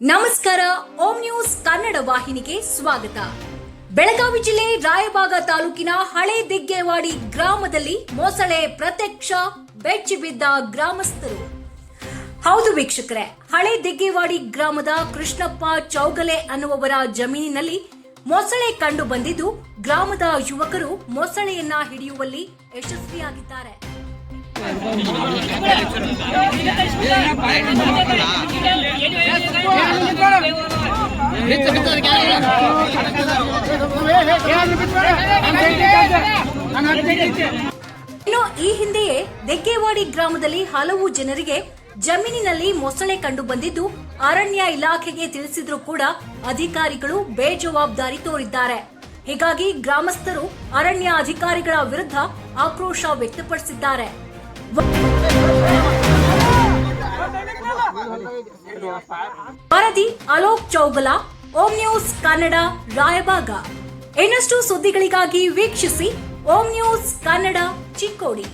ನಮಸ್ಕಾರ, ಓಂ ನ್ಯೂಸ್ ಕನ್ನಡ ವಾಹಿನಿಗೆ ಸ್ವಾಗತ. ಬೆಳಗಾವಿ ಜಿಲ್ಲೆ ರಾಯಬಾಗ ತಾಲೂಕಿನ ಹಳೆ ದಿಗ್ಗೇವಾಡಿ ಗ್ರಾಮದಲ್ಲಿ ಮೊಸಳೆ ಪ್ರತ್ಯಕ್ಷ ಬೆಚ್ಚಿ ಬಿದ್ದ ಗ್ರಾಮಸ್ಥರು. ಹೌದು ವೀಕ್ಷಕರೇ, ಹಳೆ ದಿಗ್ಗೇವಾಡಿ ಗ್ರಾಮದ ಕೃಷ್ಣಪ್ಪ ಚೌಗಲೆ ಅನ್ನುವವರ ಜಮೀನಿನಲ್ಲಿ ಮೊಸಳೆ ಕಂಡು ಬಂದಿದ್ದು ಗ್ರಾಮದ ಯುವಕರು ಮೊಸಳೆಯನ್ನ ಹಿಡಿಯುವಲ್ಲಿ ಯಶಸ್ವಿಯಾಗಿದ್ದಾರೆ. ಇನ್ನು ಈ ಹಿಂದೆಯೇ ದೆಗ್ಗೇವಾಡಿ ಗ್ರಾಮದಲ್ಲಿ ಹಲವು ಜನರಿಗೆ ಜಮೀನಿನಲ್ಲಿ ಮೊಸಳೆ ಕಂಡು ಬಂದಿದ್ದು ಅರಣ್ಯ ಇಲಾಖೆಗೆ ತಿಳಿಸಿದ್ರೂ ಕೂಡ ಅಧಿಕಾರಿಗಳು ಬೇಜವಾಬ್ದಾರಿ ತೋರಿದ್ದಾರೆ. ಹೀಗಾಗಿ ಗ್ರಾಮಸ್ಥರು ಅರಣ್ಯ ಅಧಿಕಾರಿಗಳ ವಿರುದ್ಧ ಆಕ್ರೋಶ ವ್ಯಕ್ತಪಡಿಸಿದ್ದಾರೆ. ವರದಿ ಅಲೋಕ್ ಚೌಗಲಾ ಓಂ ನ್ಯೂಸ್ ಕನ್ನಡ ರಾಯಬಾಗ ಇನ್ನಷ್ಟು ಸುದ್ದಿಗಳಿಗಾಗಿ ವೀಕ್ಷಿಸಿ ಓಂ ನ್ಯೂಸ್ ಕನ್ನಡ ಚಿಕ್ಕೋಡಿ.